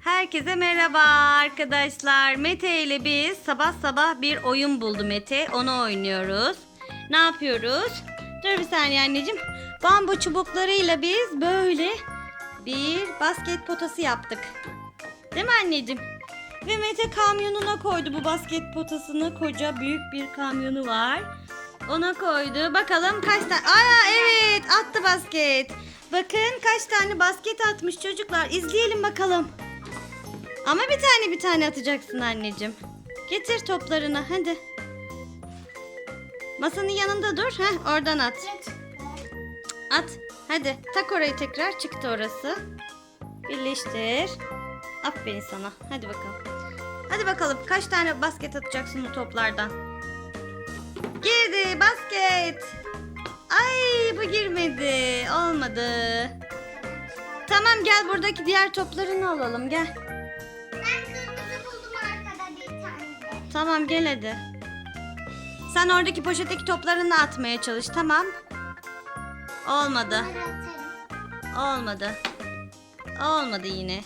Herkese merhaba arkadaşlar. Mete ile biz sabah sabah bir oyun buldu Mete. Onu oynuyoruz. Ne yapıyoruz? Dur bir saniye anneciğim. Bambu çubuklarıyla biz böyle bir basket potası yaptık. Değil mi anneciğim? Ve Mete kamyonuna koydu bu basket potasını. Koca büyük bir kamyonu var. Ona koydu. Bakalım kaç tane... Aa evet attı basket. Bakın kaç tane basket atmış çocuklar. İzleyelim bakalım. Ama bir tane bir tane atacaksın anneciğim. Getir toplarını hadi. Masanın yanında dur. Heh, oradan at. At. Hadi tak orayı tekrar. Çıktı orası. Birleştir. Aferin sana. Hadi bakalım. Hadi bakalım kaç tane basket atacaksın bu toplardan. Girdi basket. Ay bu girmedi. Olmadı. Tamam gel buradaki diğer toplarını alalım gel. Ben kırmızı buldum arkada bir tane. Tamam gel hadi. Sen oradaki poşetteki toplarını atmaya çalış tamam. Olmadı. Olmadı. Olmadı yine.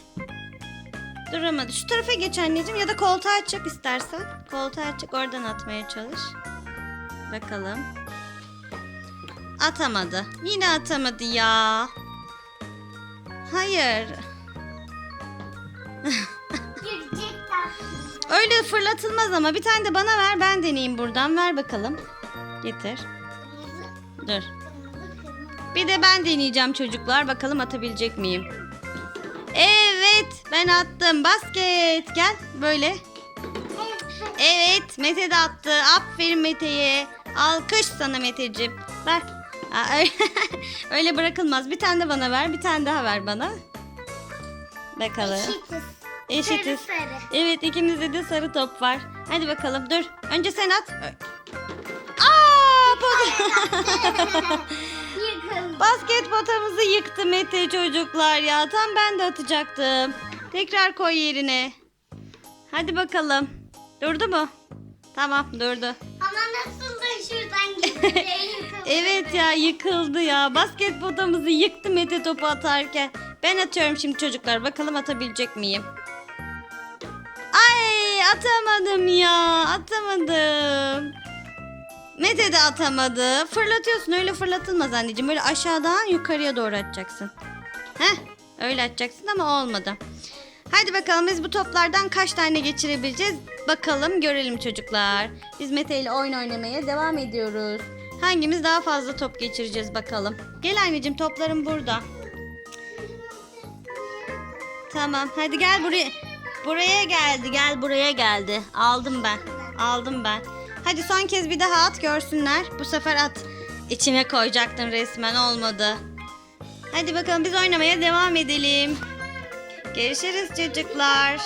Duramadı. Şu tarafa geç anneciğim ya da koltuğa çık istersen. Koltuğa çık oradan atmaya çalış. Bakalım. Atamadı. Yine atamadı ya. Hayır. Öyle fırlatılmaz ama bir tane de bana ver ben deneyeyim buradan. Ver bakalım. Getir. Dur. Bir de ben deneyeceğim çocuklar. Bakalım atabilecek miyim? Evet ben attım. Basket. Gel böyle. Evet. Evet Mete de attı. Aferin Mete'ye. Alkış sana Meteciğim. Ver. Aa, öyle- bırakılmaz. Bir tane de bana ver. Bir tane daha ver bana. Bakalım. Eşitiz. Eşitiz. Sarı sarı. Evet ikimizde de sarı top var. Hadi bakalım dur. Önce sen at. Aa, pot-. Basket potamızı yıktı Mete çocuklar ya. Tam ben de atacaktım. Tekrar koy yerine. Hadi bakalım. Durdu mu? Tamam durdu. Ama nasıl da şuradan gitti. Evet ya yıkıldı ya. Basket potamızı yıktı Mete topu atarken. Ben atıyorum şimdi çocuklar. Bakalım atabilecek miyim? Ay atamadım ya. Atamadım. Mete de atamadı. Fırlatıyorsun. Öyle fırlatılmaz anneciğim. Böyle aşağıdan yukarıya doğru atacaksın. Heh. Öyle atacaksın ama olmadı. Hadi bakalım biz bu toplardan kaç tane geçirebileceğiz? Bakalım görelim çocuklar. Biz Mete ile oyun oynamaya devam ediyoruz. Hangimiz daha fazla top geçireceğiz bakalım. Gel anneciğim toplarım burada. Tamam hadi gel buraya. Buraya geldi gel buraya geldi. Aldım ben. Aldım ben. Hadi son kez bir daha at görsünler. Bu sefer at. İçine koyacaktın resmen olmadı. Hadi bakalım biz oynamaya devam edelim. Görüşürüz çocuklar.